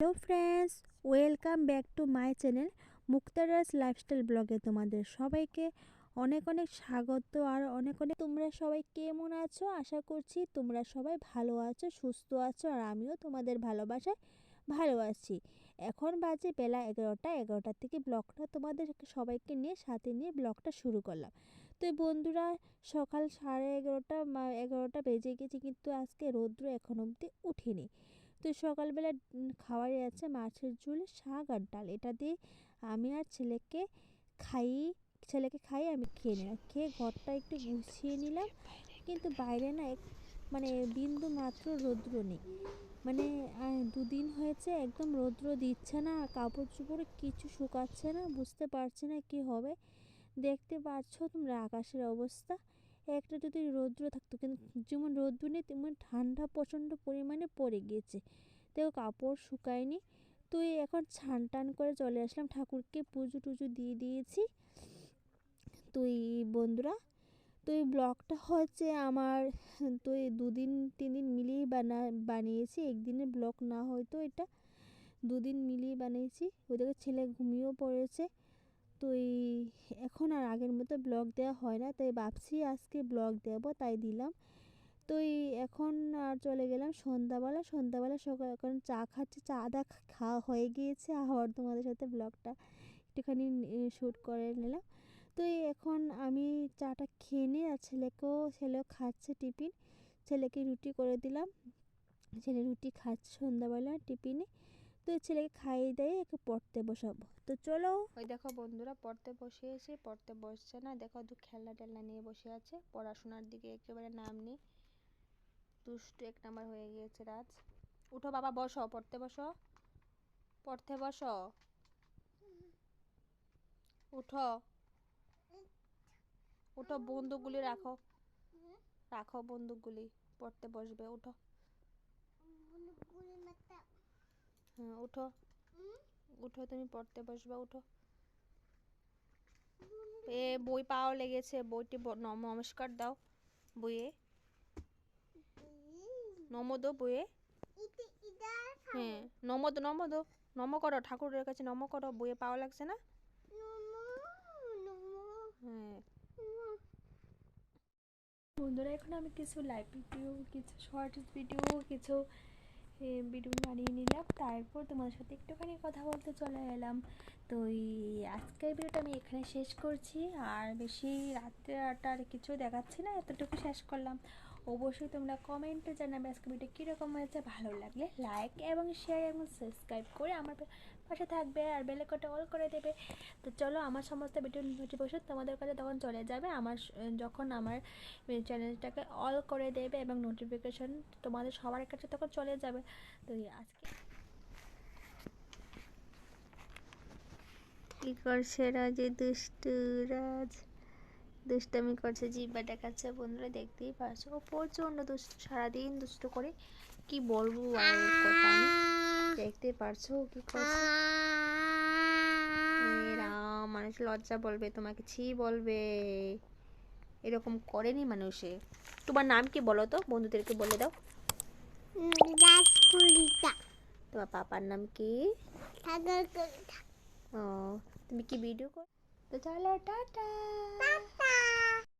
Hello friends welcome back to my channel Muktaraj lifestyle ব্লগে তোমাদের সবাইকে অনেক অনেক স্বাগত আর অনেক অনেক তোমরা সবাই কেমন আছো? আশা করছি তোমরা সবাই ভালো আছো, সুস্থ আছো আর আমিও তোমাদের ভালোবাসায় ভালো আছি। এখন বাজে বেলা এগারোটা এগারোটার থেকে ব্লগটা তোমাদের সবাইকে নিয়ে, সাথে নিয়ে ব্লগটা শুরু করলাম। তো বন্ধুরা, সকাল সাড়ে এগারোটা এগারোটা বেজে গেছে কিন্তু আজকে রৌদ্র এখন অবধি উঠেনি। তো সকালবেলা খাবারে আছে মাছের ঝোল, শাক আর ডাল। এটা দিয়ে আমি আর ছেলেকে খাই ছেলেকে খাই, আমি খেয়ে নিলাম। খেয়ে ঘরটা একটু গুছিয়ে নিলাম। কিন্তু বাইরে না মানে বিন্দু মাত্র রৌদ্র নেই। মানে দুদিন হয়েছে একদম রৌদ্র দিচ্ছে না কাপড় চোপড় কিছু শুকাচ্ছে না, বুঝতে পারছি না কি হবে। দেখতে পাচ্ছ তোমরা আকাশের অবস্থা। একটা যদি রৌদ্র থাকতো, কিন্তু যেমন রৌদ্র নেই, তেমন ঠান্ডা প্রচণ্ড পরিমাণে পড়ে গিয়েছে। তো কাপড় শুকায়নি। তো এখন ছান টান করে চলে আসলাম। ঠাকুরকে পুজো টুজো দিয়ে দিয়েছি। তো বন্ধুরা, তো এই ব্লগটা হচ্ছে আমার, তো এই দুদিন তিন দিন মিলিয়েই বানা, বানিয়েছি। একদিনের ব্লগ না হয়তো এটা। দুদিন মিলিয়ে বানিয়েছি। ওইদিকে ছেলে ঘুমিয়েও পড়েছে। তো এই এখন আর আগের মতো ব্লগ দেওয়া হয় না, তাই ভাবছি আজকে ব্লগ দেবো, তাই দিলাম। তো এই এখন আর চলে গেলাম সন্ধ্যাবেলা। সন্ধ্যাবেলা সকাল এখন চা খাচ্ছি, চা দা খাওয়া হয়ে গিয়েছে। আবার তোমাদের সাথে ব্লগটা একটুখানি শ্যুট করে নিলাম। তো এই এখন আমি চাটা খেয়ে নিই আর ছেলেকেও, ছেলেও খাচ্ছে টিফিন। ছেলেকে রুটি করে দিলাম। ছেলে রুটি খাচ্ছে সন্ধ্যাবেলা টিফিনে। তো ছেলেকে খাইয়ে দিয়ে একে পড়তে বসাবো। তো চলো। ওই দেখো বন্ধুরা, পড়তে বসিয়েছি পড়তে বসছে না। দেখো দু খেলনা টেলনা নিয়ে বসে আছে। পড়াশোনার দিকে একেবারে নাম নেই। দুষ্টু এক নাম্বার হয়ে গিয়েছে রাজ। উঠো বাবা, বসো, পড়তে বসো। পড়তে বসো। উঠো। উঠো, বন্দুকগুলি রাখো। রাখো বন্দুকগুলি, পড়তে বসবে, উঠো। হ্যাঁ উঠো। উঠো তুমি পড়তে বসবা উঠো। এ বই পাওয়া লেগেছে বইটি ব- নমস্কার দাও বইয়ে। নম দো বইয়ে। হ্যাঁ নম দো নম দো নম করো ঠাকুরের কাছে নম করো বইয়ে পাওয়া লাগছে না? হ্যাঁ। বন্ধুরা এখন আমি কিছু লাইভ ভিডিও কিছু শর্টস ভিডিও কিছু ভিডিও বানিয়ে নিলাম। তারপর তোমাদের সাথে একটুখানি কথা বলতে চলে এলাম। তো এই আজকের ভিডিওটা আমি এখানে শেষ করছি। আর বেশি রাত্রে আর কিছু দেখাচ্ছি না, এতটুকু শেষ করলাম। অবশ্যই তোমরা কমেন্টে জানাবে আজকে ভিডিও কীরকম হয়েছে, ভালো লাগলে লাইক এবং শেয়ার এবং সাবস্ক্রাইব করে আমার পাশে থাকবে আর বেলেকটা অল করে দেবে। তো চলো আমার সমস্ত ভিডিও নোটিফিকেশন তোমাদের কাছে তখন চলে যাবে। আমার যখন আমার চ্যানেলটাকে অল করে দেবে এবং নোটিফিকেশন তোমাদের সবার কাছে তখন চলে যাবে। তো আজকে কি করছে রাজে দুষ্টু রাজ? দুষ্টামি করছে জিব্বা দেখাচ্ছে বন্ধুরা দেখতেই পারছ ও প্রচণ্ড দুষ্ট সারাদিন দুষ্ট করে কি বলব আর কথা দেখতে পারছ কি করছে। রাম মানুষ লজ্জা বলবে তোমাকে ছি বলবে। এরকম করেনি মানুষে। তোমার নাম কি বলো তো? বন্ধুদেরকে বলে দাও। তোমার পাপার নাম কি? ও তুমি কি ভিডিও কর 在这里哒哒哒哒